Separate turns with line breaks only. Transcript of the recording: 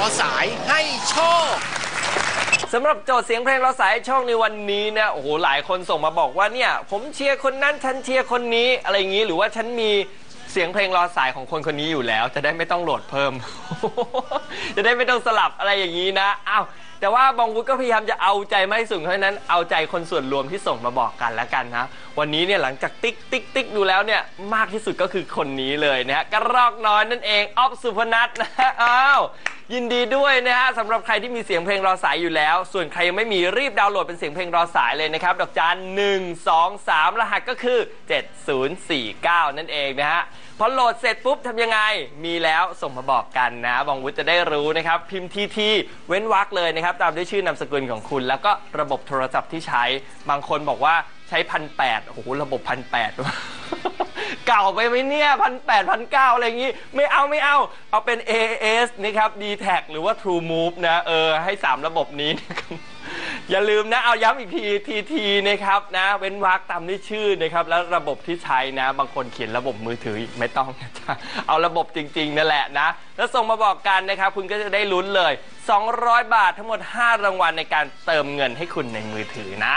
อสายให้โชค
สำหรับโจทย์เสียงเพลงเราสายให้โชคในวันนี้เนี่ยโอ้โหหลายคนส่งมาบอกว่าเนี่ย ผมเชียร์คนนั้นฉันเชียร์คนนี้อะไรอย่างนี้หรือว่าฉันมีเสียงเพลงรอสายของคนคนนี้อยู่แล้ว จะได้ไม่ต้องโหลดเพิ่ม จะได้ไม่ต้องสลับอะไรอย่างนี้นะอ้าวแต่ว่าบองวุฒก็พยายามจะเอาใจไม่ให้สูงเพราะฉะนั้นเอาใจคนส่วนรวมที่ส่งมาบอกกันแล้วกันนะวันนี้เนี่ยหลังจากติ๊กติ๊กติ๊กดูแล้วเนี่ยมากที่สุดก็คือคนนี้เลยนะฮะกระรอกน้อยนั่นเองออฟสุพนัทนะฮะอ้าว ยินดีด้วยนะฮะสำหรับใครที่มีเสียงเพลงรอสายอยู่แล้ว ส่วนใครยังไม่มีรีบดาวน์โหลดเป็นเสียงเพลงรอสายเลยนะครับ ดอกจัน1 2 3 รหัสก็คือ 7049 นั่นเองนะฮะพอโหลดเสร็จปุ๊บทำยังไง มีแล้วส่งมาบอกกันนะบองวุฒิจะได้รู้นะครับ พิมพ์ทีทีเว้นวรรคเลยนะครับ ตามด้วยชื่อนามสกุลของคุณ แล้วก็ระบบโทรศัพท์ที่ใช้ บางคนบอกว่าใช้พันแปดโอ้โหระบบพันแปด เก่าไปไหมเนี่ยพันแปดพันเก้าอะไรอย่างงี้ ไม่เอาไม่เอา เอาเป็น AS นะครับ d t แทหรือว่า True Move นะ เออ ให้ 3 ระบบนี้นะครับอย่าลืมนะ เอาย้ำอีกทีทีทีนะครับนะ เว้นวรรคตามด้วยชื่อนะครับ แล้วระบบที่ใช้นะ บางคนเขียนระบบมือถืออีกไม่ต้องนะจ๊ะเอาระบบจริง ๆ นั่นแหละนะ แล้วส่งมาบอกกันนะครับ คุณก็จะได้ลุ้นเลย 200 บาททั้งหมด 5 รางวัลในการเติมเงินให้คุณในมือถือนะ